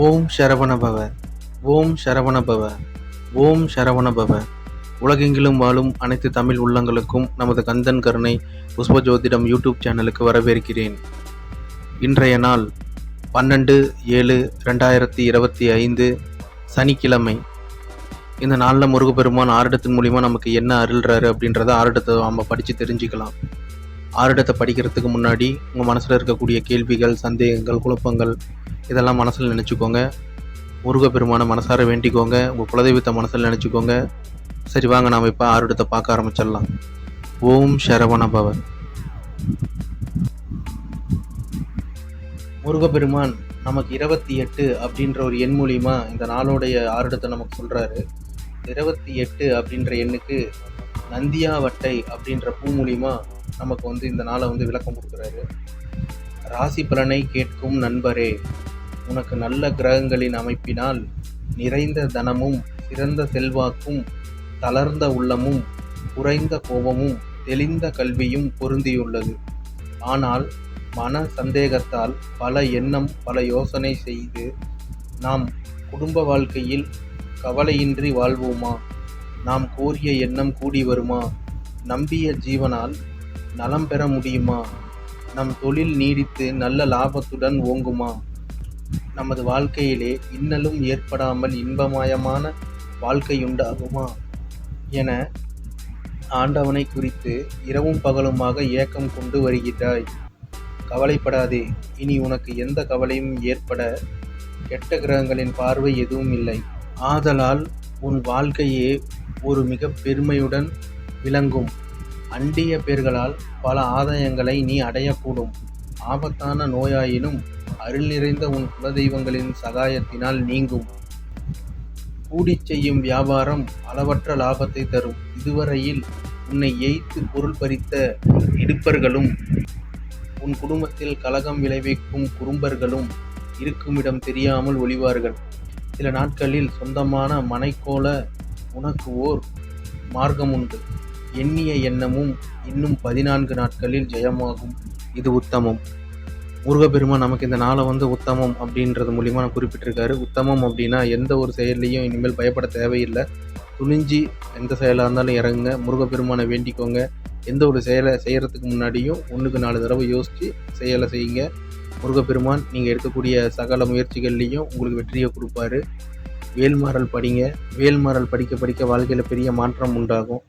ஓம் சரவணபவ ஓம் சரவணபவ ஓம் சரவணபவ உலகெங்கிலும் வாழும் அனைத்து தமிழ் உள்ளங்களுக்கும் நமது கந்தன் கருணை புஷ்ப ஜோதிடம் யூடியூப் சேனலுக்கு வரவேற்கிறேன். இன்றைய நாள் பன்னெண்டு ஏழு ரெண்டாயிரத்தி இருபத்தி ஐந்து சனிக்கிழமை. இந்த நாளில் முருகப்பெருமான் ஆருடத்தின் மூலிமா நமக்கு என்ன அருள்றாரு அப்படின்றத ஆருடத்தை நம்ம படித்து தெரிஞ்சுக்கலாம். ஆருடத்தை படிக்கிறதுக்கு முன்னாடி உங்கள் மனசில் இருக்கக்கூடிய கேள்விகள் சந்தேகங்கள் குழப்பங்கள் இதெல்லாம் மனசில் நினச்சிக்கோங்க. முருகப்பெருமானை மனசார வேண்டிக்கோங்க. உங்கள் குலதெய்வத்தை மனசில் நினச்சிக்கோங்க. சரி வாங்க நாம் இப்போ ஆருடத்தை பார்க்க ஆரம்பிச்சிடலாம். ஓம் சரவண பவன் முருகப்பெருமான் நமக்கு இருபத்தி எட்டு அப்படின்ற ஒரு எண் மூலிமா இந்த நாளோடைய ஆருடத்தை நமக்கு சொல்கிறாரு இருபத்தி எட்டு அப்படின்ற எண்ணுக்கு நந்தியாவட்டை அப்படின்ற பூ மூலிமா நமக்கு வந்து இந்த நாளை வந்து விளக்கம் கொடுக்குறாரு. ராசி பலனை கேட்கும் நண்பரே உனக்கு நல்ல கிரகங்களின் அமைப்பினால் நிறைந்த தனமும் சிறந்த செல்வாக்கும் தளர்ந்த உள்ளமும் குறைந்த கோபமும் தெளிந்த கல்வியும் பொருந்தியுள்ளது. ஆனால் மன சந்தேகத்தால் பல எண்ணம் பல யோசனை செய்து நாம் குடும்ப வாழ்க்கையில் கவலையின்றி வாழ்வோமா? நாம் கோரிய எண்ணம் கூடி வருமா? நம்பிய ஜீவனால் நலம் பெற முடியுமா? நம் தொழில் நீடித்து நல்ல லாபத்துடன் ஓங்குமா? நமது வாழ்க்கையிலே இன்னலும் ஏற்படாமல் இன்பமயமான வாழ்க்கையுண்டாகுமா? என ஆண்டவனை குறித்து இரவும் பகலுமாக ஏக்கம் கொண்டு வருகிறாய். கவலைப்படாதே இனி உனக்கு எந்த கவலையும் ஏற்பட கெட்ட கிரகங்களின் பார்வை எதுவும் இல்லை. ஆதலால் உன் வாழ்க்கையே ஒரு மிக பெருமையுடன் விளங்கும். அண்டிய பேர்களால் பல ஆதாயங்களை நீ அடையக்கூடும். ஆபத்தான நோயாயினும் அருள் நிறைந்த உன் குலதெய்வங்களின் சகாயத்தினால் நீங்கும். கூடிச் செய்யும் வியாபாரம் அளவற்ற லாபத்தை தரும். இதுவரையில் உன்னை எய்த்து பொருள் பறித்த இடுப்பர்களும் உன் குடும்பத்தில் கலகம் விளைவிக்கும் குறும்பர்களும் இருக்குமிடம் தெரியாமல் ஒளிவார்கள். சில நாட்களில் சொந்தமான மனைக்கோல உனக்கு ஓர் மார்க்கம் உண்டு எண்ணிய எண்ணமும் இன்னும் பதினான்கு நாட்களில் ஜெயமாகும். இது உத்தமம். முருகப்பெருமான் நமக்கு இந்த நாளை வந்து உத்தமம் அப்படின்றது மூலிமா நான் குறிப்பிட்டிருக்காரு. உத்தமம் அப்படின்னா எந்த ஒரு செயல்லையும் இனிமேல் பயப்பட தேவையில்லை. துணிஞ்சு எந்த செயலாக இருந்தாலும் இறங்குங்க. முருகப்பெருமானை வேண்டிக்கோங்க. எந்த ஒரு செயலை செய்கிறதுக்கு முன்னாடியும் ஒன்றுக்கு நாலு தடவை யோசித்து செயலை செய்யுங்க. முருகப்பெருமான் நீங்கள் எடுக்கக்கூடிய சகல முயற்சிகள்லேயும் உங்களுக்கு வெற்றியை கொடுப்பாரு. வேல்மாறல் படிங்க. வேல்மாறல் படிக்க படிக்க வாழ்க்கையில் பெரிய மாற்றம் உண்டாகும்.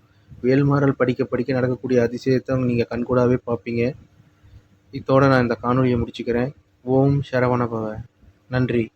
வேல்மாறல் படிக்க படிக்க நடக்கக்கூடிய அதிசயத்தை நீங்கள் கண்கூடாகவே பார்ப்பீங்க. இதோட நான் இந்த காணொலியை முடிச்சுக்கிறேன். ஓம் சரவண பவ நன்றி.